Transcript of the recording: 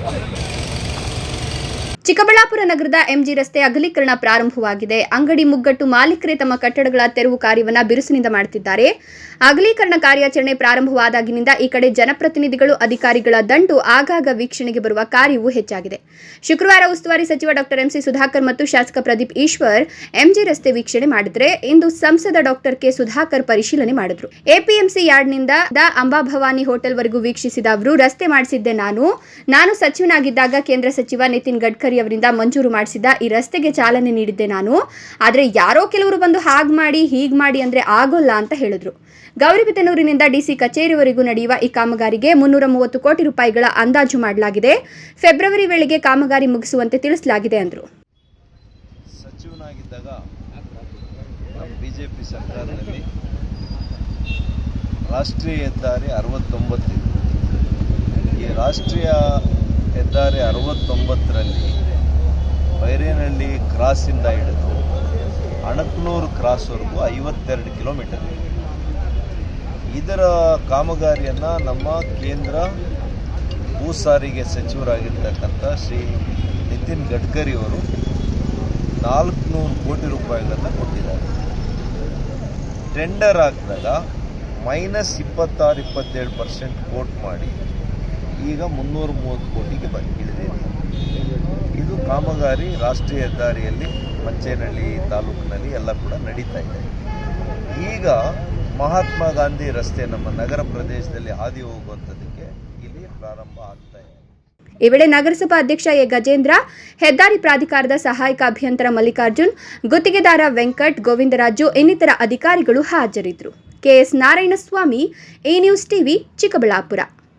Thank you. Chikkaballapur ನಗರದ MG ರಸ್ತೆ ಅಗಲೀಕರಣ ಪ್ರಾರಂಭವಾಗಿದೆ. ಅಂಗಡಿ ಮುಗ್ಗಟ್ಟು ಮಾಲೀಕರೇ ತಮ್ಮ ಕಟ್ಟಡಗಳ ತೆರವು ಕಾರ್ಯವನ್ನ ಬಿರುಸಿನಿಂದ ಮಾಡುತ್ತಿದ್ದಾರೆ. ಅಗಲೀಕರಣ ಕಾರ್ಯಾಚರಣೆ ಪ್ರಾರಂಭವಾದಾಗಿನಿಂದ ಈ ಕಡೆ ಜನಪ್ರತಿನಿಧಿಗಳು, ಅಧಿಕಾರಿಗಳ ದಂಡು ಆಗಾಗ ವೀಕ್ಷಣೆಗೆ ಬರುವ ಕಾರ್ಯವೂ ಹೆಚ್ಚಾಗಿದೆ. ಶುಕ್ರವಾರ ಉಸ್ತುವಾರಿ ಸಚಿವ ಡಾಕ್ಟರ್ ಎಂಸಿ ಸುಧಾಕರ್ ಮತ್ತು ಶಾಸಕ ಪ್ರದೀಪ್ ಈಶ್ವರ್ ಎಂಜಿ ರಸ್ತೆ ವೀಕ್ಷಣೆ ಮಾಡಿದರೆ ಇಂದು ಸಂಸದ ಡಾಕ್ಟರ್ ಕೆ. ಸುಧಾಕರ್ ಪರಿಶೀಲನೆ ಮಾಡಿದ್ರು. ಎಪಿಎಂಸಿ ಯಾರ್ಡ್ನಿಂದ ದ ಅಂಬಾಭವಾನಿ ಹೋಟೆಲ್ವರೆಗೂ ವೀಕ್ಷಿಸಿದ ಅವರು, ರಸ್ತೆ ಮಾಡಿಸಿದ್ದೆ ನಾನು. ನಾನು ಸಚಿವನಾಗಿದ್ದಾಗ ಕೇಂದ್ರ ಸಚಿವ ನಿತಿನ್ ಗಡ್ಕರಿ ಅವರಿಂದ ಮಂಜೂರು ಮಾಡಿಸಿದ್ದ ಈ ರಸ್ತೆಗೆ ಚಾಲನೆ ನೀಡಿದ್ದೆ ನಾನು. ಆದರೆ ಯಾರೋ ಕೆಲವರು ಬಂದು ಹಾಗ್ ಮಾಡಿ, ಹೀಗ್ ಮಾಡಿ ಅಂದ್ರೆ ಆಗೋಲ್ಲ ಅಂತ ಹೇಳಿದ್ರು. ಗೌರಿಬಿದನೂರಿನಿಂದ ಡಿಸಿ ಕಚೇರಿವರೆಗೂ ನಡೆಯುವ ಈ ಕಾಮಗಾರಿಗೆ ಮುನ್ನೂರ ಮೂವತ್ತು ಕೋಟಿ ರೂಪಾಯಿಗಳ ಅಂದಾಜು ಮಾಡಲಾಗಿದೆ. ಫೆಬ್ರವರಿ ವೇಳೆಗೆ ಕಾಮಗಾರಿ ಮುಗಿಸುವಂತೆ ತಿಳಿಸಲಾಗಿದೆ ಅಂದರು. ಸಚಿವನಾಗಿದ್ದಾಗ ನಮ್ಮ ಬಿ ಸರ್ಕಾರದಲ್ಲಿ ರಾಷ್ಟ್ರೀಯ ಹೆದ್ದಾರಿ ಅರವತ್ತೊಂಬತ್ತಿದೆ ಈ ರಾಷ್ಟ್ರೀಯ ಹೆದ್ದಾರಿ ಅರವತ್ತೊಂಬತ್ತರಲ್ಲಿ ಬೈರೇನಹಳ್ಳಿ ಕ್ರಾಸಿಂದ ಹಿಡಿದು ಅಣಕ್ನೂರು ಕ್ರಾಸ್ವರೆಗೂ ಐವತ್ತೆರಡು ಕಿಲೋಮೀಟರ್. ಇದೆ ಇದರ ಕಾಮಗಾರಿಯನ್ನು ನಮ್ಮ ಕೇಂದ್ರ ಭೂ ಸಾರಿಗೆ ಸಚಿವರಾಗಿರ್ತಕ್ಕಂಥ ಶ್ರೀ ನಿತಿನ್ ಗಡ್ಕರಿ ಅವರು ನಾಲ್ಕುನೂರು ಕೋಟಿ ರೂಪಾಯಿಗಳನ್ನು ಕೊಟ್ಟಿದ್ದಾರೆ. ಟೆಂಡರ್ ಹಾಕಿದಾಗ ಮೈನಸ್ ಇಪ್ಪತ್ತಾರು, ಇಪ್ಪತ್ತೇಳು ಪರ್ಸೆಂಟ್ ಕೋಟ್ ಮಾಡಿ ಈಗ ಮುನ್ನೂರ ಮೂವತ್ತು ಕೋಟಿಗೆ ಇಳಿದಿದೆ. ಇದು ಕಾಮಗಾರಿ ರಾಷ್ಟ್ರೀಯ ಹೆದ್ದಾರಿಯಲ್ಲಿ ಮಂಚೇನಹಳ್ಳಿ ತಾಲೂಕಿನಲ್ಲಿ ಎಲ್ಲ ಕೂಡ ನಡೀತಾ ಇದೆ. ಈಗ ಮಹಾತ್ಮ ಗಾಂಧಿ ರಸ್ತೆ ನಮ್ಮ ನಗರ ಪ್ರದೇಶದಲ್ಲಿ ಹಾದಿ ಹೋಗುವಂಥದ್ದಕ್ಕೆ ಇಲ್ಲಿ ಪ್ರಾರಂಭ ಆಗ್ತಾ ಇದೆ. ಈ ವೇಳೆ ನಗರಸಭಾ ಅಧ್ಯಕ್ಷ ಎ. ಗಜೇಂದ್ರ, ಹೆದ್ದಾರಿ ಪ್ರಾಧಿಕಾರದ ಸಹಾಯಕ ಅಭಿಯಂತರ ಮಲ್ಲಿಕಾರ್ಜುನ್, ಗುತ್ತಿಗೆದಾರ ವೆಂಕಟ್ ಗೋವಿಂದರಾಜು ಇನ್ನಿತರ ಅಧಿಕಾರಿಗಳು ಹಾಜರಿದ್ದರು. KS Narayanaswamy, A. News TV, Chikkaballapur.